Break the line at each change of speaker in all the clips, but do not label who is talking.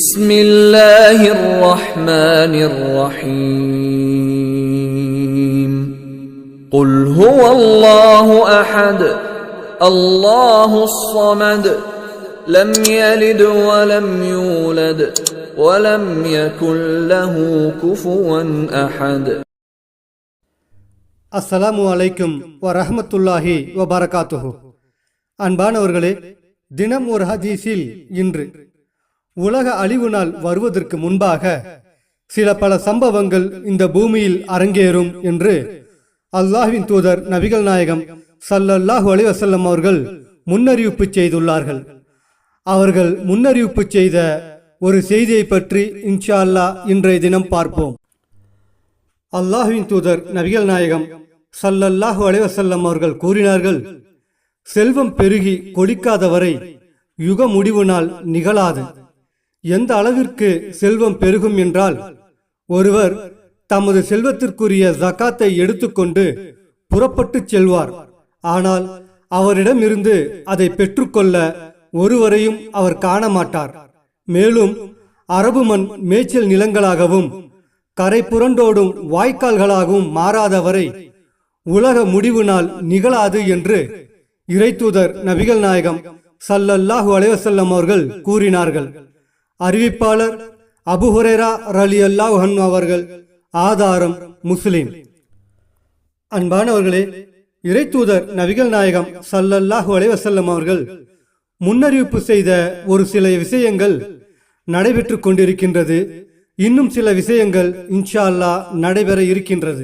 بسم الله الرحمن الرحيم قل هو الله احد الله الصمد لم يلد ولم يولد ولم يكن له كفوا احد
அஸ்ஸலாமு அலைக்கும் வ ரஹ்மத்துல்லாஹி வ பரகாத்துஹு அன்பானவர்களே தினம் ஒரு ஹதீஸில் இன்று உலக அழிவு நாள் வருவதற்கு முன்பாக சில பல சம்பவங்கள் இந்த பூமியில் அரங்கேறும் என்று அல்லாஹ்வின் தூதர் நபிகள் நாயகம் சல்லல்லாஹு அலிவசல்லம் அவர்கள் முன்னறிவிப்பு செய்துள்ளார்கள். அவர்கள் முன்னறிவிப்பு செய்த ஒரு செய்தியை பற்றி இன்ஷா அல்லாஹ் இன்றைய தினம் பார்ப்போம். அல்லாஹுவின் தூதர் நபிகள் நாயகம் சல்லல்லாஹு அலைஹி அவர்கள் கூறினார்கள் செல்வம் பெருகி கொடிக்காத வரை யுக முடிவு நாள் நிகழாது. எந்த அளவிற்கு செல்வம் பெருகும் என்றால் ஒருவர் தமது செல்வத்திற்குரிய ஜக்காத்தை எடுத்துக்கொண்டு புறப்பட்டுச் செல்வார். ஆனால் அவரிடமிருந்து அதை பெற்றுக்கொள்ள ஒருவரையும் அவர் காண மாட்டார் மேலும் அரபு மண் மேய்ச்சல் நிலங்களாகவும் கரை புரண்டோடும் வாய்க்கால்களாகவும் மாறாதவரை உலக முடிவு நாள் நிகழாது என்று இறைத்தூதர் நபிகள் நாயகம் சல்லல்லாஹு அலைவசல்லம் அவர்கள் கூறினார்கள். அறிவிப்பாளர் அபுஹுரேரா ரலி அல்லாஹ் அவர்கள் ஆதாரம் முஸ்லிம். அன்பானவர்களே இறைத்தூதர் நபிகள் நாயகம் சல்லல்லாஹு அலைவசல்லம் அவர்கள் முன்னறிவிப்பு செய்த ஒரு சில விஷயங்கள் நடைபெற்று கொண்டிருக்கின்றது. இன்னும் சில விஷயங்கள் இன்ஷா அல்லா நடைபெற இருக்கின்றது.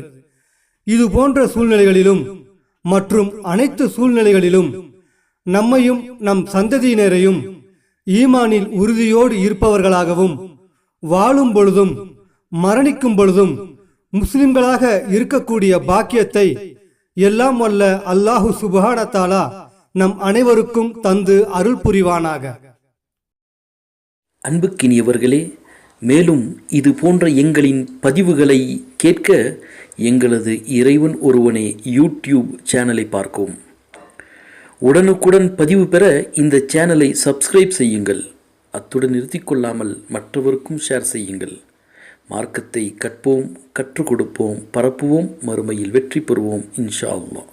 இது போன்ற சூழ்நிலைகளிலும் மற்றும் அனைத்து சூழ்நிலைகளிலும் நம்மையும் நம் சந்ததியினரையும் ஈமானில் உறுதியோடு இருப்பவர்களாகவும் வாழும் பொழுதும் மரணிக்கும் பொழுதும் முஸ்லிம்களாக இருக்கக்கூடிய பாக்கியத்தை எல்லாம் வல்ல அல்லாஹு சுபஹானத்தாலா நம் அனைவருக்கும் தந்து அருள் புரிவானாக.
அன்புக்கினியவர்களே மேலும் இது போன்ற எங்களின் பதிவுகளை கேட்க எங்களது இறைவன் ஒருவனே யூடியூப் சேனலை பார்க்கவும். உடனுக்குடன் பதிவு பெற இந்த சேனலை சப்ஸ்கிரைப் செய்யுங்கள். அத்துடன் நிறுத்திக்கொள்ளாமல் மற்றவருக்கும் ஷேர் செய்யுங்கள். மார்க்கத்தை கற்போம் கற்றுக் கொடுப்போம் பரப்புவோம் மறுமையில் வெற்றி பெறுவோம் இன்ஷா அல்லா